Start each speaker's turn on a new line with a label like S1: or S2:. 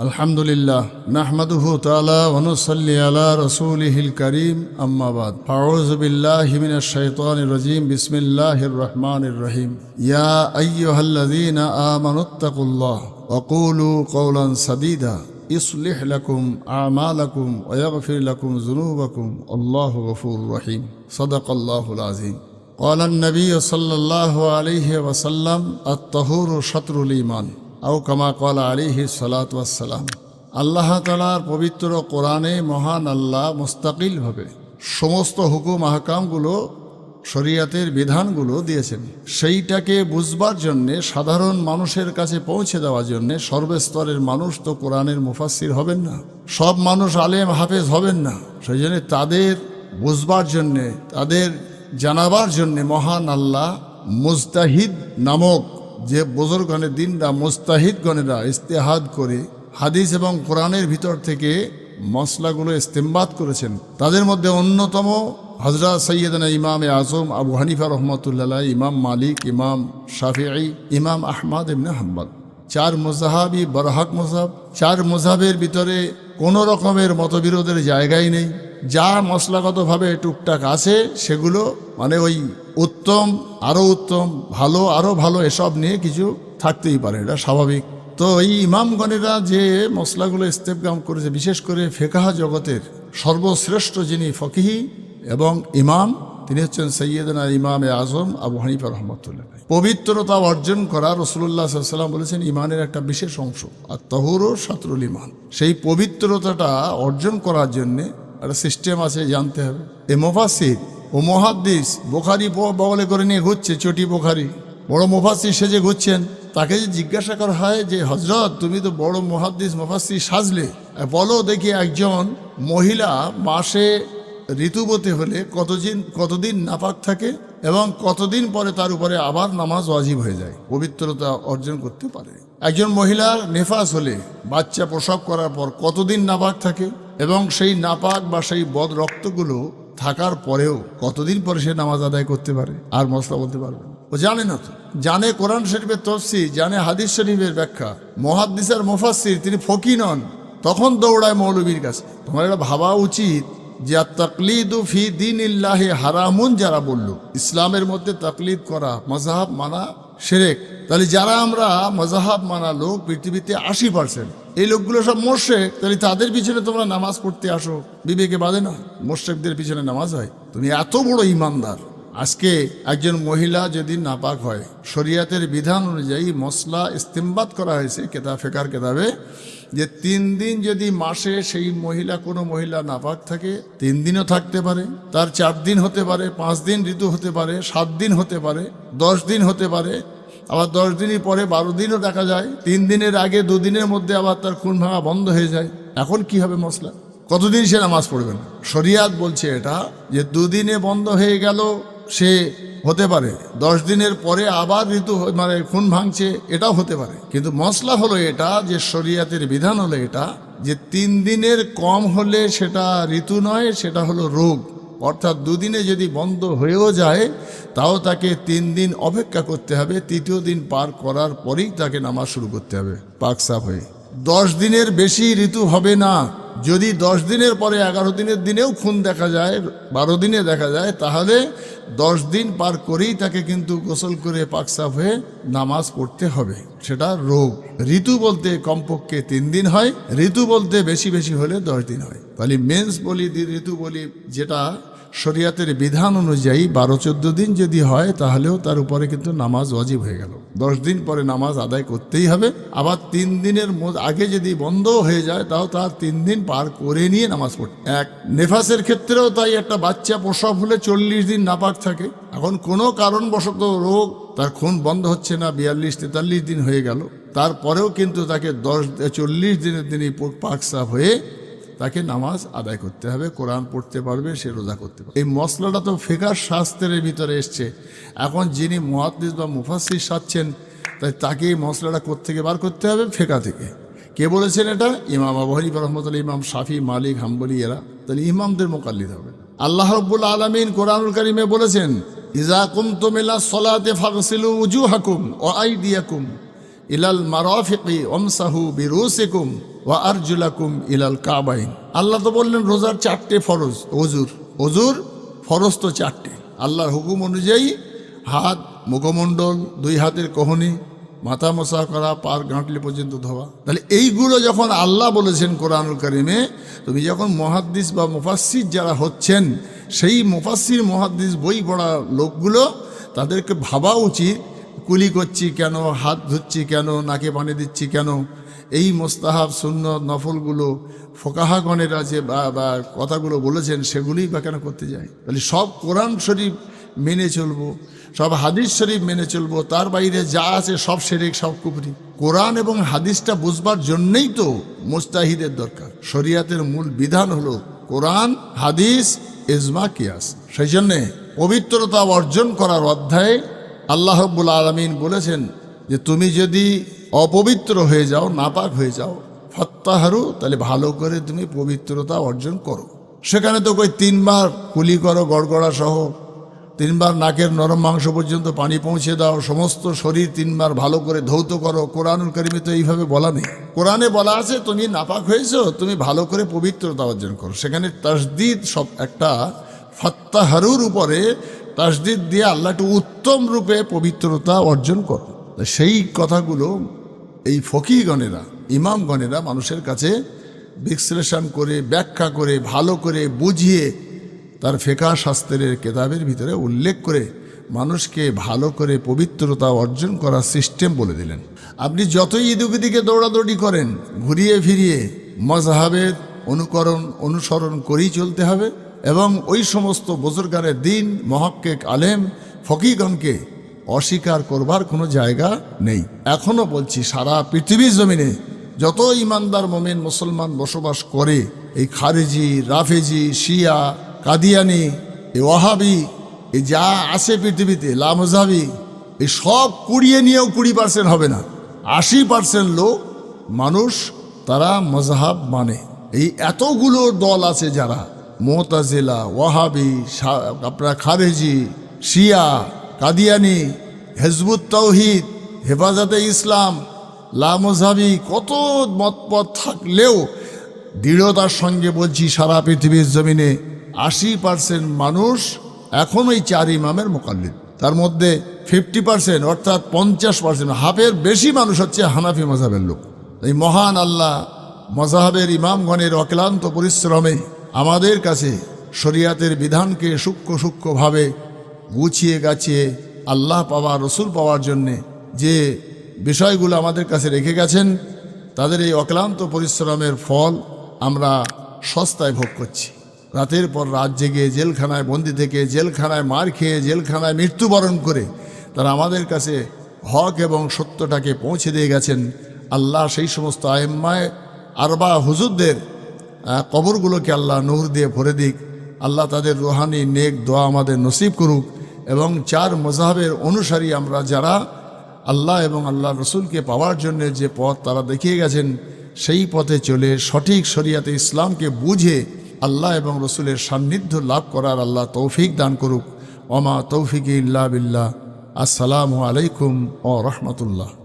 S1: الحمد لله نحمده تعالى ونصلي على رسوله الكريم أما بعد أعوذ بالله من الشيطان الرجيم بسم الله الرحمن الرحيم يا أيها الذين آمنوا اتقوا الله وقولوا قولا سديدا يصلح لكم أعمالكم ويغفر لكم ذنوبكم الله غفور رحيم صدق الله العظيم قال النبي صلى الله عليه وسلم الطهور شطر الإيمان আও কামা কলা আলিহি সালাতাম আল্লাহ তালার পবিত্র কোরআনে মহান আল্লাহ মুস্তাকিলভাবে সমস্ত হুকুম, আহকামগুলো, শরিয়াতের বিধানগুলো দিয়েছেন। সেইটাকে বুঝবার জন্যে, সাধারণ মানুষের কাছে পৌঁছে দেওয়ার জন্যে সর্বস্তরের মানুষ তো কোরআনের মুফাসির হবেন না। সব মানুষ আলেম, হাফেজ হবেন না। সেই জন্যে তাদের বুঝবার জন্যে, তাদের জানাবার জন্যে মহান আল্লাহ মুস্তাহিদ নামক যে বজরগণের দিনরা মুস্তাহিদগণেরা ইস্তেহাদ করে হাদিস এবং কোরআনের ভিতর থেকে মশলাগুলো ইস্তেমবাদ করেছেন। তাদের মধ্যে অন্যতম হজরা সৈয়দনা ইমাম আজম আবু হানিফা রহমতুল্লাহ ইমাম মালিক, ইমাম শাফি ইমাম আহমাদ ইবনে হাম্বাল। চার মোজাহাবি বরহাক মোজাব চার মোজাবের ভিতরে কোনো রকমের মতবিরোধের জায়গাই নেই। যা মশলাগতভাবে টুকটাক আছে, সেগুলো মানে ওই উত্তম আরও উত্তম, ভালো আরও ভালো এসব নিয়ে কিছু থাকতেই পারে, এটা স্বাভাবিক। তো এই ইমামগণেরা যে মশলাগুলো ইস্তেফগাম করেছে, বিশেষ করে ফেকাহা জগতের সর্বশ্রেষ্ঠ যিনি ফকিহি এবং ইমাম তিনি হচ্ছেন সৈয়দনা ইমামে আজম আবু হানিফা রহমতুল্লাহ পবিত্রতা অর্জন করা রসুল্লাহ সাল্লাম বলেছেন, ইমানের একটা বিশেষ অংশ আর তহুরও সাতরুল ইমান সেই পবিত্রতাটা অর্জন করার জন্যে একটা সিস্টেম আছে, জানতে হবে। এ মোফাসির ও মহাদ্দিস বোখারি বগলে করে নিয়ে ঘুরছে, চটি বোখারি। বড় মুফাসির সেজে ঘুরছেন। তাকে যে জিজ্ঞাসা করা হয় যে হজরত তুমি তো বড় মহাদ্দিস মুফাসির সাজলে। বলো দেখি একজন মহিলা মাসে ঋতুবতী হলে কতদিন কতদিন নাপাক থাকে এবং কতদিন পরে তার উপরে আবার নামাজ ওয়াজিব হয়ে যায়? পবিত্রতা অর্জন করতে পারে। একজন মহিলার নেফাস হলে বাচ্চা প্রসব করার পর কতদিন নাপাক থাকে এবং সেই নাপাক বা সেই বদ রক্তগুলো থাকার পরেও কতদিন পরে সে নামাজ আদায় করতে পারে? আর মশলা বলতে পারবে। ও জানে না তো। জানে কোরআন শরীফের তফসি জানে হাদিস শরীফের ব্যাখ্যা। মহাদ্দিসার মুফাসির তিনি ফকি নন। তখন দৌড়ায় মৌলবীর কাছে। তোমার এটা ভাবা উচিত যে তাকলিদু ফি দিন ইল্লাহে হারামুন যারা বলল, ইসলামের মধ্যে তাকলিদ করা মজাহাব মানা সেরেক। তাহলে যারা আমরা মজাহাব মানা লোক, পৃথিবীতে আশি পার্সেন্ট এই লোকগুলো সব মোর্শে তাহলে তাদের পিছনে তোমরা নামাজ পড়তে আসো। বিবেকে বাদে না, মোর্শেকদের পিছনে নামাজ হয়। তুমি এত বড় ইমানদার। আজকে একজন মহিলা যদি নাপাক হয়, শরিয়াতের বিধান অনুযায়ী মশলা ইস্তেমবাদ করা হয়েছে কেতাব ফেকার কেতাবে, যে তিন দিন যদি মাসে সেই মহিলা, কোনো মহিলা নাপাক থাকে, তিন দিনও থাকতে পারে, তার চার দিন হতে পারে, পাঁচ দিন ঋতু হতে পারে, সাত দিন হতে পারে, দশ দিন হতে পারে, আবার দশ দিনই পরে বারো দিনও দেখা যায়, তিন দিনের আগে দুদিনের মধ্যে আবার তার খুন ভাঙা বন্ধ হয়ে যায়। এখন কি হবে মশলা কতদিন সে নামাজ পড়বে না শরিয়াত বলছে এটা যে দুদিনে বন্ধ হয়ে গেল সে হতে পারে। দশ দিনের পরে আবার ঋতু মানে খুন ভাঙছে, এটাও হতে পারে। কিন্তু মশলা হলো এটা যে শরিয়াতের বিধান হলো এটা, যে তিন দিনের কম হলে সেটা ঋতু নয়, সেটা হলো রোগ। অর্থাৎ দুদিনে যদি বন্ধ হয়েও যায়, তাও তাকে তিন দিন অপেক্ষা করতে হবে। তৃতীয় দিন পার করার পরেই তাকে নামাজ শুরু করতে হবে, পাক সাফ হয়ে। দশ দিনের বেশি ঋতু হবে না। যদি দশ দিনের পরে এগারো দিনের দিনেও খুন দেখা যায়, বারো দিনে দেখা যায়, তাহলে দশ দিন পার করেই তাকে কিন্তু গোসল করে পাকসাফ হয়ে নামাজ পড়তে হবে। সেটা রোগ। ঋতু বলতে কমপক্ষে তিন দিন হয়, ঋতু বলতে বেশি বেশি হলে দশ দিন হয়। তাহলে মেন্স বলি, ঋতু বলি, যেটা শরিয়াতের বিধান অনুযায়ী বারো চোদ্দ দিন যদি হয়, তাহলেও তার উপরে কিন্তু নামাজ ওয়াজিব হয়ে গেল। দশ দিন পরে নামাজ আদায় করতেই হবে। আবার তিন দিনের আগে যদি বন্ধ হয়ে যায়, তাও তার তিন দিন পার করে নিয়ে নামাজ পড়তে। এক, নেফাসের ক্ষেত্রেও তাই একটা বাচ্চা প্রসব হলে চল্লিশ দিন নাপাক থাকে। এখন কোনো কারণবশত রোগ তার খুন বন্ধ হচ্ছে না, বিয়াল্লিশ তেতাল্লিশ দিন হয়ে গেল। তারপরেও কিন্তু তাকে দশ, চল্লিশ দিনের দিনই পাক সাফ হয়ে তাকে নামাজ আদায় করতে হবে, কোরআন পড়তে পারবে, সে রোজা করতে পারবে। এই মশলাটা তো ফেকার শাস্ত্রের ভিতরে এসছে। এখন যিনি মুহাদ্দিস বা মুফাসির সাচ্ছেন তাই তাকে এই মশলাটা কোত্থেকে বার করতে হবে? ফেকা থেকে। কে বলেছেন এটা? ইমাম আবু রহমতুল্লাহ, ইমাম শাফি, মালিক, হাম্বলি, এরা। তাহলে ইমামদের মোকাল্লিদ হবে। আল্লাহ রব্বুল আলমিন কোরআনুল কারিমে বলেছেন, ইজা কুমতুমিল্লা সলাতে ফাগসিলু উজু হাকুম ও আই দিয়াকুম ইলাল মারাফিকি ওমসাহু বিরুসিকুম আরজুলাকুম ইলাল কাবাইন। আল্লাহ তো বললেন, রোজার চারটে ফরজ। অজুর অজুর ফরজ তো চারটে। আল্লাহর হুকুম অনুযায়ী হাত, মুখমণ্ডল, দুই হাতের কোহনি, মাথা মশা করা, পার গাঁটলি পর্যন্ত ধোয়া। তাহলে এইগুলো যখন আল্লাহ বলেছেন কোরআনুল করিমে, তুমি যখন মহাদ্দিস বা মুফাসির যারা হচ্ছেন, সেই মুফাসির মহাদ্দিস বই পড়া লোকগুলো তাদেরকে ভাবা উচিত কুলি করছি কেন, হাত ধুচ্ছি কেন, নাকে পানি দিচ্ছি কেন? এই মোস্তাহাব, সুন্নত, নফলগুলো ফোকাহাগণেরা যে বা কথাগুলো বলেছেন সেগুলি বা কেন করতে যায়? তাহলে সব কোরআন শরীফ মেনে চলবো, সব হাদিস শরীফ মেনে চলবো, তার বাইরে যা আছে সব শেরেক সব কুপুরি কোরআন এবং হাদিসটা বুঝবার জন্যই তো মোস্তাহিদের দরকার। শরিয়াতের মূল বিধান হলো কোরআন, হাদিস, ইজমা, কিয়াস। সেই জন্যে পবিত্রতা অর্জন করার অধ্যায়ে আল্লাহ রব্বুল আলমিন বলেছেন যে তুমি যদি অপবিত্র হয়ে যাও, নাপাক হয়ে যাও, ফত্তাহারু, তাহলে ভালো করে তুমি পবিত্রতা অর্জন করো। সেখানে তো কই তিনবার কুলি করো, গড়গড়া সহ, তিনবার নাকের নরম মাংস পর্যন্ত পানি পৌঁছে দাও, সমস্ত শরীর তিনবার ভালো করে ধৌত করো। কোরআনুল করিমে তো এইভাবে বলা নেই। কোরআনে বলা আছে, তুমি নাপাক হয়েছো, তুমি ভালো করে পবিত্রতা অর্জন করো। সেখানে তাসদিদ সব একটা ফত্তাহারুর উপরে তাসদিদ দিয়ে আল্লাহ একটু উত্তম রূপে পবিত্রতা অর্জন করো সেই কথাগুলো এই ফকিগণেরা, ইমামগণেরা মানুষের কাছে বিশ্লেষণ করে, ব্যাখ্যা করে, ভালো করে বুঝিয়ে তার ফেকা শাস্ত্রের কেতাবের ভিতরে উল্লেখ করে মানুষকে ভালো করে পবিত্রতা অর্জন করার সিস্টেম বলে দিলেন। আপনি যতই ইদুকিদিকে দৌড়াদৌড়ি করেন, ঘুরিয়ে ফিরিয়ে মজাহাবের অনুকরণ, অনুসরণ করেই চলতে হবে। এবং ওই সমস্ত বুজুর্গানের দিন, মহাক্কেক, আলেম, ফকিগণকে অস্বীকার করবার কোনো জায়গা নেই। এখনও বলছি, সারা পৃথিবীর জমিনে যত ইমানদার মোমেন মুসলমান বসবাস করে, এই খারেজি, রাফেজি, শিয়া, কাদিয়ানি, এই ওয়াহাবি, এই যা আছে পৃথিবীতে, লামজাবি, এই সব কুড়িয়ে নিয়েও কুড়ি পার্সেন্ট হবে না। আশি পার্সেন্ট লোক, মানুষ তারা মজাহাব মানে। এই এতগুলো দল আছে যারা মোতাজিলা, ওয়াহাবি আপনার খারেজি, শিয়া, কাদিয়ানি, হেজবুত তৌহিদ হেফাজতে ইসলাম লামজাবি কত মতপথ থাকলেও দৃঢ়তার সঙ্গে বলছি সারা পৃথিবীর জমিনে আশি পার্সেন্ট মানুষ এখন ওই চার ইমামের মোকাল্লিদ। তার মধ্যে ফিফটি পার্সেন্ট অর্থাৎ পঞ্চাশ পার্সেন্ট হাফের বেশি মানুষ হচ্ছে হানাফি মজাবের লোক। এই মহান আল্লাহ মজাহাবের ইমামগণের অক্লান্ত পরিশ্রমে আমাদের কাছে শরিয়াতের বিধানকে সূক্ষ্ম সূক্ষ্মভাবে গুছিয়ে গাছিয়ে আল্লাহ পাওয়া, রসুল পাওয়ার জন্যে যে বিষয়গুলো আমাদের কাছে রেখে গেছেন, তাদের এই অক্লান্ত পরিশ্রমের ফল আমরা সস্তায় ভোগ করছি। রাতের পর রাত জেগে জেলখানায় বন্দি থেকে জেলখানায় মার খেয়ে জেলখানায় মৃত্যুবরণ করে তারা আমাদের কাছে হক এবং সত্যটাকে পৌঁছে দিয়ে গেছেন। আল্লাহ সেই সমস্ত আয়েম্মায় আরবা হুজুরদের কবরগুলোকে আল্লাহ নূর দিয়ে ভরে দিক। আল্লাহ তাদের রোহানি, নেক দোয়া আমাদের নসিব করুক এবং চার মজাহের অনুসারী আমরা যারা আল্লাহ এবং আল্লাহ রসুলকে পাওয়ার জন্য যে পথ তারা দেখিয়ে গেছেন, সেই পথে চলে সঠিক শরিয়াতে ইসলামকে বুঝে আল্লাহ এবং রসুলের সান্নিধ্য লাভ করার আল্লাহ তৌফিক দান করুক। ওমা তৌফিক ইল্লা বিল্লাহ। আসসালামু আলাইকুম ও রহমতুল্লাহ।